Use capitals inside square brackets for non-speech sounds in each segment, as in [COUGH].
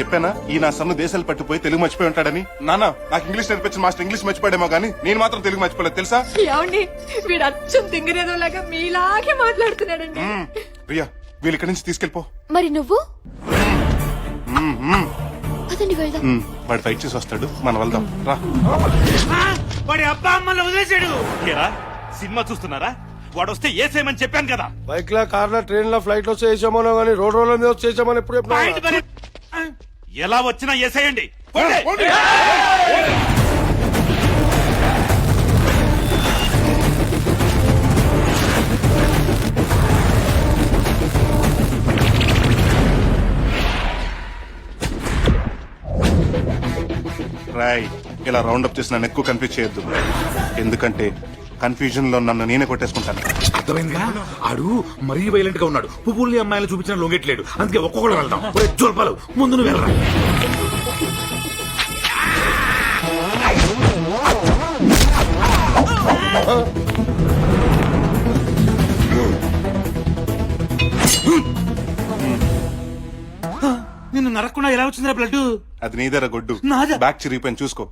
చెప్పానా? ఈ నా సన్ను దేశాలు పట్టిపోయి తెలుగు మర్చిపోయి ఉంటాడని? నాన్న నాకు ఇంగ్లీష్ నేర్పించిన మాస్టర్ ఇంగ్లీష్ మర్చిపోయాడేమో కానీ నేను మాత్రం తెలుగు మర్చిపోలేదు తెలుసా? ఏమండి వీడు అచ్చం తింగరేదోలాగా మీలాగే మాట్లాడుతున్నాడండి. మ్మ్. ప్రియా వీళ్ళు ఇక్కడి నుంచి తీసుకెళ్ళిపో. మరి నువ్వు? పదండి వెళ్దాం. మ్మ్. వాడు ఫైట్ చేసి వస్తాడు. మనం వెళ్దాం. రా. వాడి అబ్బా అమ్మల్ని వదిలేశాడు. ఏరా సినిమా చూస్తున్నారా? వాడు వస్తే ఏసేయమని చెప్పాను కదా. బైక్ లా కార్ లా ట్రైన్ లా ఫ్లైట్లో చేసామనో గానీ రోడ్ రోడ్ల మీద చేసామని ఎప్పుడు పాయింట్ చెప్పినా ఎలా వచ్చినా ఏసేయండి పోండి. రాయ్ ఇలా రౌండ్ అప్ చేసి నన్ను ఎక్కువ కన్ఫ్యూజ్ చేయొద్దు. ఎందుకంటే కన్ఫ్యూజన్లో నన్ను నేనే కొట్టేసుకుంటాను. అర్థమైందిగా? ఆడు మరీ వైలెంట్గా ఉన్నాడు. పువ్వుల్ని అమ్మాయిలు చూపించిన లొంగెట్లేడు. అందుకే ఒక్కొక్కడు వెళ్దాం. ఒరే జోల్పాలు ముందు నువ్వు వెళ్ళరా. నిన్ను నరకుండా ఎలా వచ్చిందిరా బ్లడ్ అది నీదర గొడ్డు. నాదా? బ్యాక్ చిరిగిపోయింది చూసుకో.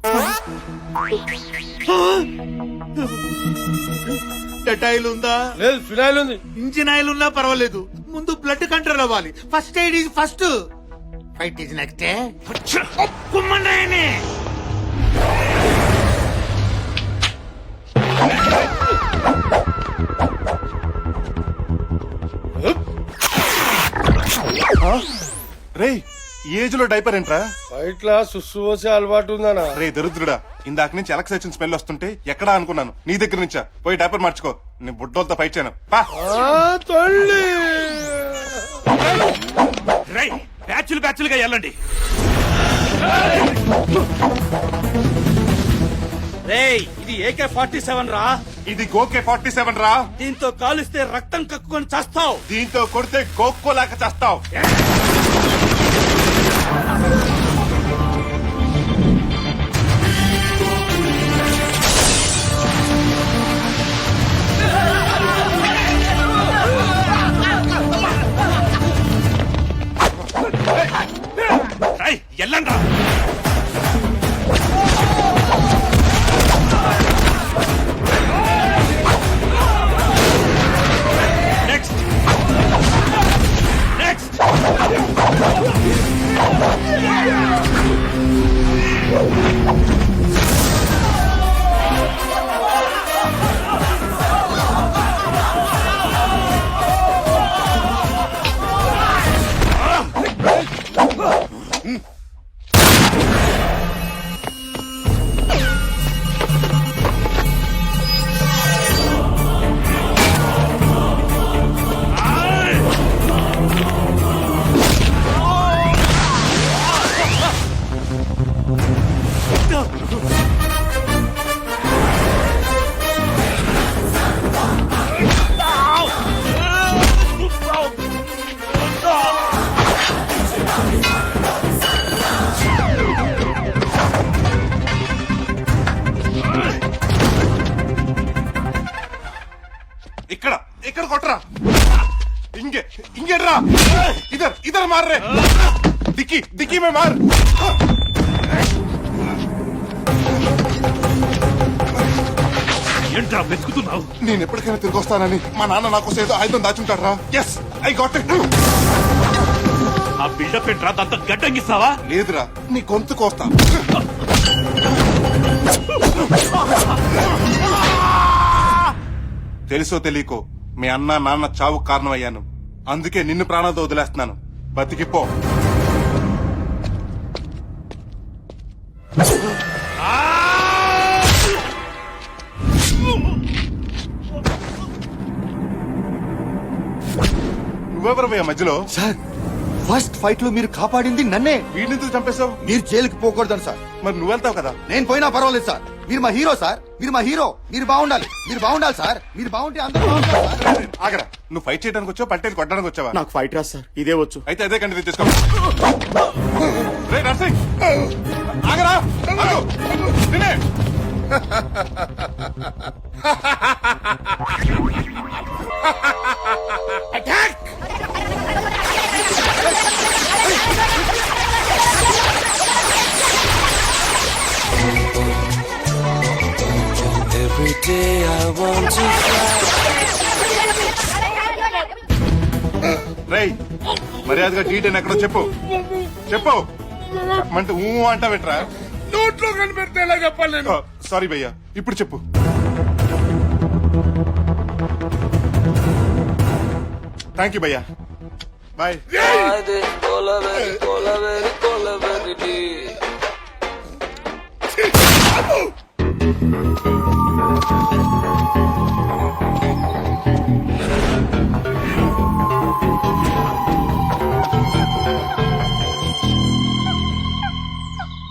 టెటాయిల్ ఉందా లేదు ఫినాయిల్ ఉంది ఇంజిన్ ఆయిల్ ఉన్నా పర్వాలేదు. ముందు బ్లడ్ కంట్రోల్ అవ్వాలి. First aid is first fight is next కుమ్మండి రే ఈ ఏజ్లో డైపర్ ఏంట్రా? లా సుస్సు పోసే అలవాటు ఉందనా రే దరిద్రుడా ఇందాక నుంచి ఎలక్స్ వచ్చిన స్మెల్ వస్తుంటే ఎక్కడా అనుకున్నాను. నీ దగ్గర నుంచా? పోయి డైపర్ మార్చుకో. నేను బుడ్డోలతో ఫైట్ చేయను. పా. ఆ, తల్లి. రై బ్యాచులు బ్యాచులుగా వెళ్ళండి రేయ్ ఇది ఏకే ఫార్టీ సెవెన్ రా. ఇది గోకే ఫార్టీ సెవెన్ రా. దీంతో కాలుస్తే రక్తం కక్కుకొని చస్తావు. దీంతో కొడితే గోక్కోలాగా చేస్తావు. ఇదర్ మార్ రే దిక్కి దిక్కి మే మార్ ఏంట్రా వెతుకుతున్నావు? నేను ఎప్పటికైనా తిరిగి వస్తానని మా నాన్న నా కోసం ఏదో ఆయుధం దాచుంటాడు రా ఎస్ ఐ గాట్ ఇట్ ఆ బిల్డప్ ఏంట్రా? దాంతో గడ్డంగిస్తావా లేదురా నీ గొంతు కోస్తా తెలుసో తెలియకో మీ అన్న నాన్న చావు కారణమయ్యాను. అందుకే నిన్ను ప్రాణాలతో వదిలేస్తున్నాను. బతికిపో. నువ్వెవరు భయ్యా మధ్యలో? సార్ ఫస్ట్ ఫైట్లో మీరు కాపాడింది నన్నే. వీడిని చంపేశావు? మీరు జైలుకి పోకూడదని సార్. మరి నువ్వెళ్తావు కదా? నేను పోయినా పర్వాలేదు సార్. మీరు మా హీరో సార్. మీరు మా హీరో. మీరు బాగుండాలి. మీరు బాగుండాలి సార్. మీరు బాగుంటే అందరూ. ఆగరా. నువ్వు ఫైట్ చేయడానికి వచ్చావు? పల్టేని కొట్టడానికి వచ్చావా? నాకు ఫైట్ రా సార్ ఇదే వచ్చు. అయితే అదే కంటి తీసుకో. రే నర్సింగ్. ఆగరా. Every day I want to fly. మర్యాదగా డీటెయిల్ ఎక్కడో చెప్పు. చెప్పు. చెప్పమంటే ఊ అంటావేట్రా నోట్లో కనిపెడితే ఎలా చెప్పాలి నేను? సారీ భయ్యా. ఇప్పుడు చెప్పు. థ్యాంక్ యూ భయ్యా. బాయ్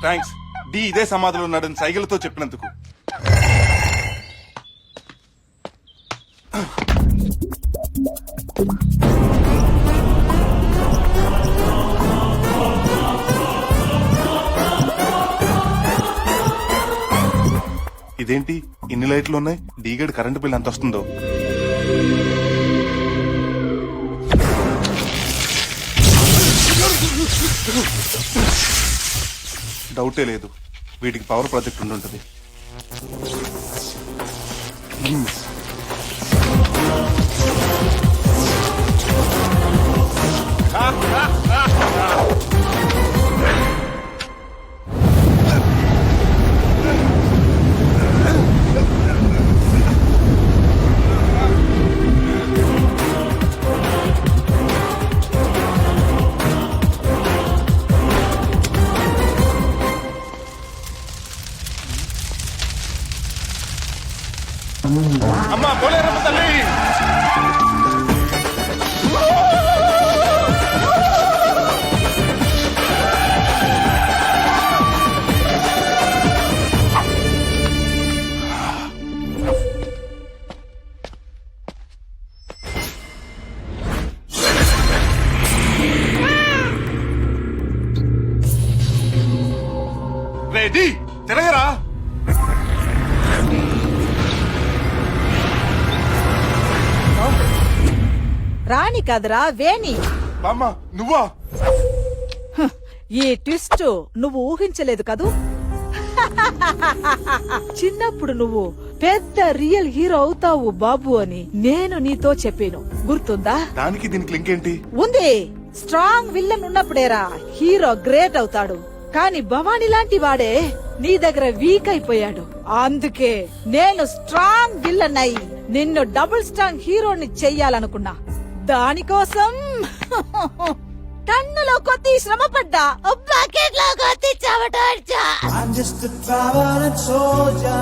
థ్యాంక్స్ డి ఇదే సమాధిలో ఉన్నాడని సైకిల్తో చెప్పినందుకు. ఇదేంటి? ఇన్ని లైట్లు ఉన్నాయి? డీగడ్ కరెంటు బిల్ ఎంత వస్తుందో. డౌటే లేదు. వీటికి పవర్ ప్రాజెక్ట్ ఉండుంటుంది Ha ha! రాణి కదరా వేణి. బామ్మ నువ్వా? ఈ ట్విస్ట్ నువ్వు ఊహించలేదు కదూ? చిన్నప్పుడు నువ్వు పెద్ద రియల్ హీరో అవుతావు బాబు అని నేను నీతో చెప్పాను. గుర్తుందా? దానికి దీనికి లింక్ ఏంటి? ఉంది. స్ట్రాంగ్ విల్లన్ ఉన్నప్పుడేరా హీరో గ్రేట్ అవుతాడు. కానీ భవానీ లాంటి వాడే నీ దగ్గర వీక్ అయిపోయాడు. అందుకే నేను స్ట్రాంగ్ విల్లన్ అయి నిన్ను డబుల్ స్ట్రాంగ్ హీరోని చెయ్యాలనుకున్నా. దానికోసం [LAUGHS] టన్నులో కొద్ది శ్రమ పడ్డా బకెట్లో కొద్ది చెమటోడ్చా I'm just a traveling soldier,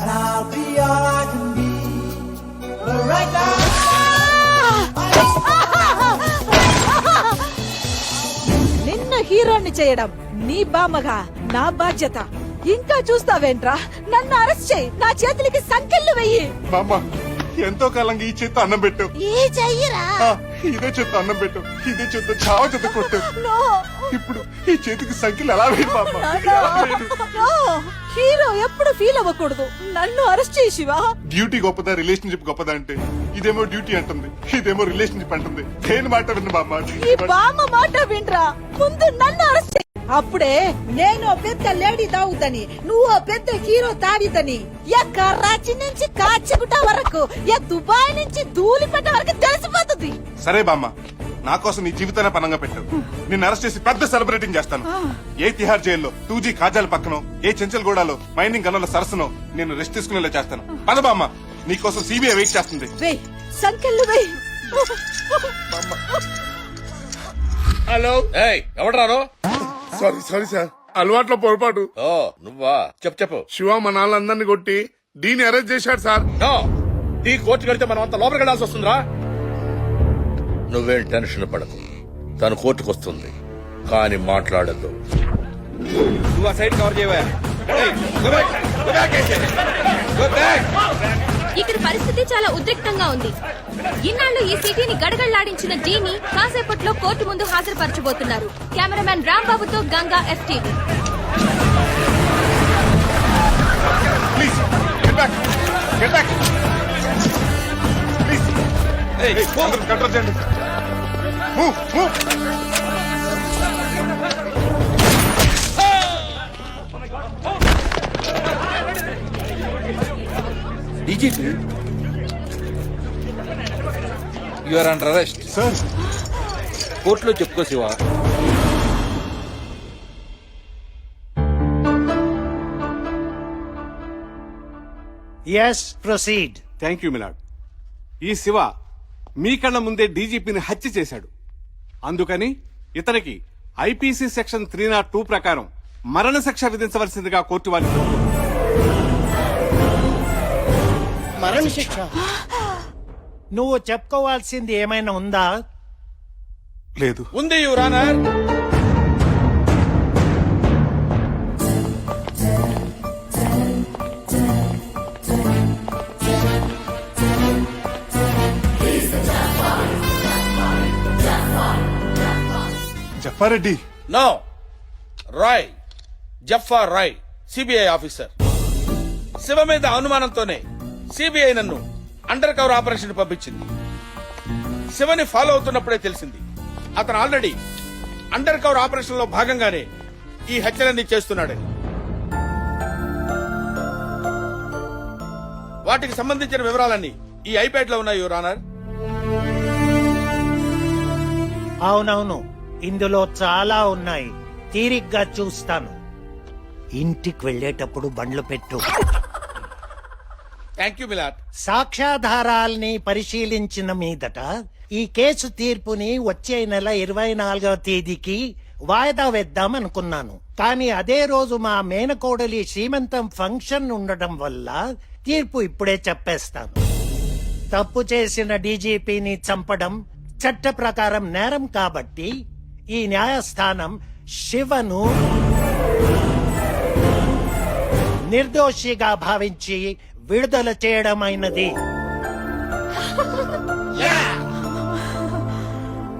and I'll be all I can be. But right [LAUGHS] now, నిన్ను హీరోని చేయడం నీ బామ్మగా నా బాధ్యత. ఇంకా చూస్తావేంట్రా? నన్ను అరెస్ట్ చేయి. నా చేతులకి సంకెళ్ళు వెయ్యి. బామ్మ. ఎంతో కాలంగా ఈ చేత్తో అన్నం పెట్టు ఈ చెయ్యరా? ఆ, ఇదే చేత్తో అన్నం పెట్టు ఇదే చేత్తో చావ చేత కొట్టు నో. ఇప్పుడు ఈ చేతికి సంఖ్యలు ఎలా వేయదు బామ్మ? ఎలా వేయదు? నో. హీరో ఎప్పుడు ఫీల్ అవ్వకూడదు. నన్ను అరెస్ట్ చేయి శివ డ్యూటీ గొప్పదా రిలేషన్షిప్ గొప్పదా అంటే? ఇదేమో డ్యూటీ అంటుంది. ఇదేమో రిలేషన్షిప్ అంటుంది. దేని మాట విన్ను బామ్మ. ఈ బామ్మ మాట వినరా? ముందు నన్ను అరెస్ట్ అప్పుడే నేను పెద్ద లేడీ తాగుదని నువ్వు పెద్ద హీరో తాడిదని ఏ కర్రాచి నుంచి కాచిగుట్ట వరకు ఏ దుబాయ్ నుంచి ధూళిపట్ట వరకు తెలిసిపోతుంది. సరే బామ్మ నా కోసం నీ జీవితాన్ని పనంగా పెట్టు. నిన్ను అరెస్ట్ చేసి పెద్ద సెలబ్రేటింగ్ చేస్తాను. ఏ తిహార్ జైల్లో టూ జీ కాజాల పక్కనో ఏ చెంచల్గూడలో మైనింగ్ గనుల సరస్సునో నేను రెస్ట్ తీసుకునేలా చేస్తాను. పద బామ్మ నీకోసం సిబిఐ వెయిట్ చేస్తుంది. హలో ఏయ్ ఎవడరాను సారీ సారీ సార్ అలవాట్లో పొరపాటు. ఓ నువ్వా? చెప్పు చెప్పు. శివ మా నాన్నలందరినీ కొట్టి డీని అరెస్ట్ చేశాడు సార్ నో ఈ కోర్టు కడితే మనం అంత లోపలికి వెళ్ళాల్సి వస్తుందిరా. నువ్వేం టెన్షన్ పడకు. తను కోర్టుకు వస్తుంది. కానీ మాట్లాడద్దు. నువ్వు ఆ సైడ్ కవర్ చేయవా? ఇక్కడ పరిస్థితి చాలా ఉద్రిక్తంగా ఉంది. ఇన్నాళ్ళు ఈ సిటీని గడగడలాడించిన డీని కాసేపట్లో కోర్టు ముందు హాజరుపరచబోతున్నారు. Cameraman రాంబాబుతో Ganga FTV. Please get back get back please అందరూ కంట్రోల్ చేయండి. You are under arrest sir కోర్టులో చెప్పుకో Shiva. Yes proceed thank you my lord ఈ శివ మీ కళ్ళ ముందే డీజీపీని హత్య చేశాడు. అందుకని ఇతనికి IPC section three not two ప్రకారం మరణశిక్ష విధించవలసిందిగా కోర్టు వారికి మరణ శిక్ష నువ్వు చెప్పుకోవాల్సింది ఏమైనా ఉందా? లేదు. ఉంది your honour చెప్పారెడ్డి no Rai Jafar Rai CBI officer Shiva మీద అనుమానంతోనే సిబిఐ నన్ను అండర్ కవర్ ఆపరేషన్ పంపించింది. శివని ఫాలో అవుతున్నప్పుడే తెలిసింది. అతను ఆల్రెడీ అండర్ కవర్ ఆపరేషన్లో భాగంగానే ఈ హత్యలన్నీ చేస్తున్నాడని వాటికి సంబంధించిన వివరాలన్నీ ఈ ఐప్యాడ్లో ఉన్నాయి యువర్ ఆనర్. అవునవును ఇందులో చాలా ఉన్నాయి. తీరిగ్గా చూస్తాను. ఇంటికి వెళ్ళేటప్పుడు బండ్లు పెట్టు. థ్యాంక్ యూ మిలాట్ సాక్ష్యాధారాల్ని పరిశీలించిన మీదట ఈ కేసు తీర్పుని వచ్చే నెల ఇరవై నాలుగవ తేదీకి వాయిదా వేద్దాం అనుకున్నాను. కానీ అదే రోజు మా మేనకోడలి శ్రీమంతం ఫంక్షన్ ఉండడం వల్ల తీర్పు ఇప్పుడే చెప్పేస్తాను. తప్పు చేసిన డీజీపీని చంపడం చట్ట ప్రకారం నేరం కాబట్టి ఈ న్యాయస్థానం శివను నిర్దోషిగా భావించి విడుదల చేయడమైనది [LAUGHS]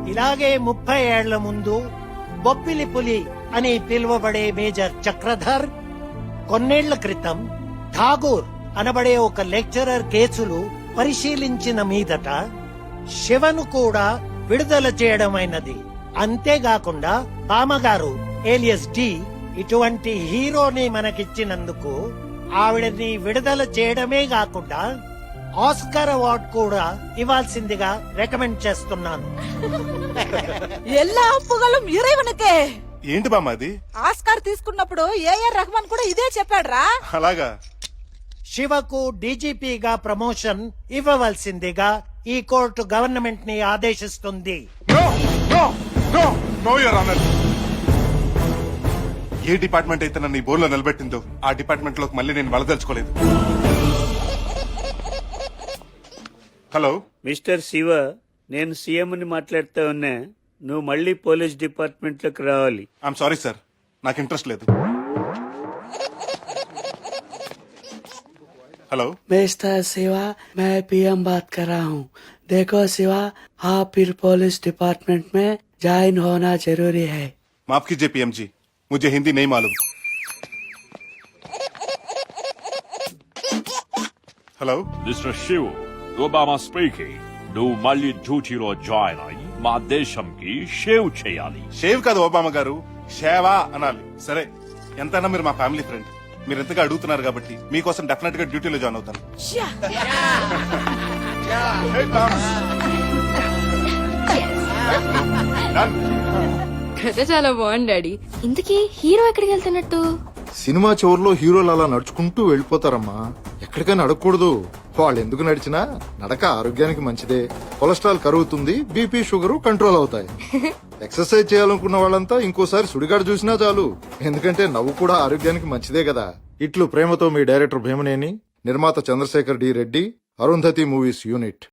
ఇలాగే ముప్పై ఏళ్ళ ముందు బొప్పిలి పులి అని పిలువబడే మేజర్ చక్రధర్ కొన్నేళ్ళ క్రితం ఠాగూర్ అనబడే ఒక లెక్చరర్ కేసులు పరిశీలించిన మీదట శివను కూడా విడుదల చేయడమైనది అంతేకాకుండా బామగారు ఏలియస్ డి ఇటువంటి హీరోని మనకిచ్చినందుకు ఆవిడని విడుదల చేయడమే కాకుండా ఆస్కార్ అవార్డ్ కూడా ఇవ్వాల్సిందిగా రికమెండ్ చేస్తున్నాను ఎల్లా అప్పుగలం ఇరేవనకే ఏంటి బామ్మది ఆస్కార్ తీసుకున్నప్పుడు ఏఆర్ రహమాన్ కూడా ఇదే చెప్పాడ్రా అలాగా శివకు డీజీపీగా ప్రమోషన్ ఇవ్వవలసిందిగా ఈ కోర్టు గవర్నమెంట్ని ఆదేశిస్తుంది no no no no your honour A department అయితే నన్ను ఈ బోర్లో నిలబెట్టిందో ఆ డిపార్ట్మెంట్ లోకి మళ్ళీ నేను వలదలుచుకోలేదు హలో మిస్టర్ శివ నేను సీఎంని మాట్లాడుతా ఉన్నా నువ్వు మళ్ళీ పోలీస్ డిపార్ట్మెంట్లోకి రావాలి ఐఎమ్ సారీ సార్ నాకు ఇంట్రెస్ట్ లేదు హలో मिस्टर शिवा मैं पीएम बात कर रहा हूँ देखो शिवा आप फिर पुलिस डिपार्टमेंट में ज्वाइन होना जरूरी है माफ कीजिए पीएम जी मुझे हिंदी नहीं मालूम hello mister Shiv Obama speaking నువ్వు మళ్ళీ డ్యూటీలో జాయిన్ అయ్యి మా దేశంకి షేవ్ చేయాలి షేవ్ కాదు ఓబామా గారు షేవా అనాలి సరే ఎంతైనా మీరు మా ఫ్యామిలీ ఫ్రెండ్ మీరు ఎంతగా అడుగుతున్నారు కాబట్టి మీకోసం డెఫినెట్ గా డ్యూటీలో జాయిన్ అవుతాను Hey, Tom. Done. కథ చాలా బాగుంది డాడీ. ఇంతకీ హీరో ఎక్కడికి వెళ్తున్నట్టు? సినిమా చివరిలో హీరోలు అలా నడుచుకుంటూ వెళ్ళిపోతారమ్మా. ఎక్కడికైనా అడగకూడదు. వాళ్ళు ఎందుకు నడిచినా నడక ఆరోగ్యానికి మంచిదే. కొలెస్ట్రాల్ కరుగుతుంది బీపీ షుగర్ కంట్రోల్ అవుతాయి. [LAUGHS] ఎక్సర్సైజ్ చేయాలనుకున్న వాళ్ళంతా ఇంకోసారి సుడిగాడు చూసినా చాలు. ఎందుకంటే నవ్వు కూడా ఆరోగ్యానికి మంచిదే కదా. ఇట్లు ప్రేమతో మీ డైరెక్టర్ భీమనేని నిర్మాత Chandrasekhar D Reddy Arundhati movies unit.